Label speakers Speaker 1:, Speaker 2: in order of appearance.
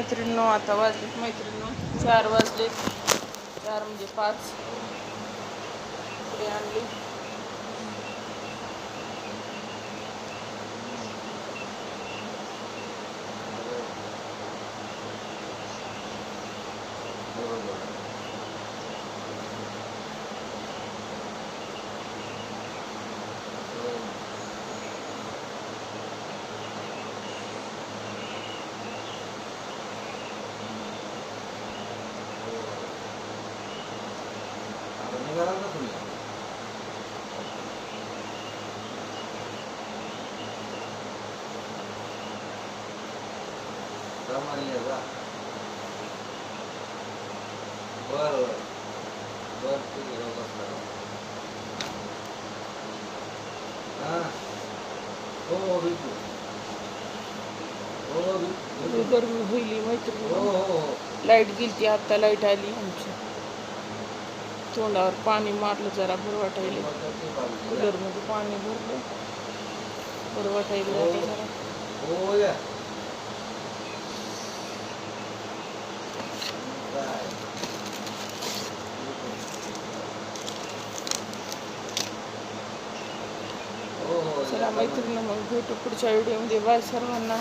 Speaker 1: मैत्रिणींनो आता वाजलेत मैत्रिणींनो चार वाजले. चार म्हणजे पाच. पुढे आणली.
Speaker 2: बर बर. बर ठीक आहे बसला हा हो हो बिलकुल हो. बिलकुल
Speaker 1: लई गरमी होईल
Speaker 2: हो हो हो
Speaker 1: लाईट गेली ती लाईट आली आमची. तोंडावर पाणी मारलं जरा बरं वाटायला कूलरमध्ये पाणी भरलं. बरं वाटायला जरा. चला मैत्रिणी मग भेटू पुढच्या व्हिडिओमध्ये. बाय सर्वांना.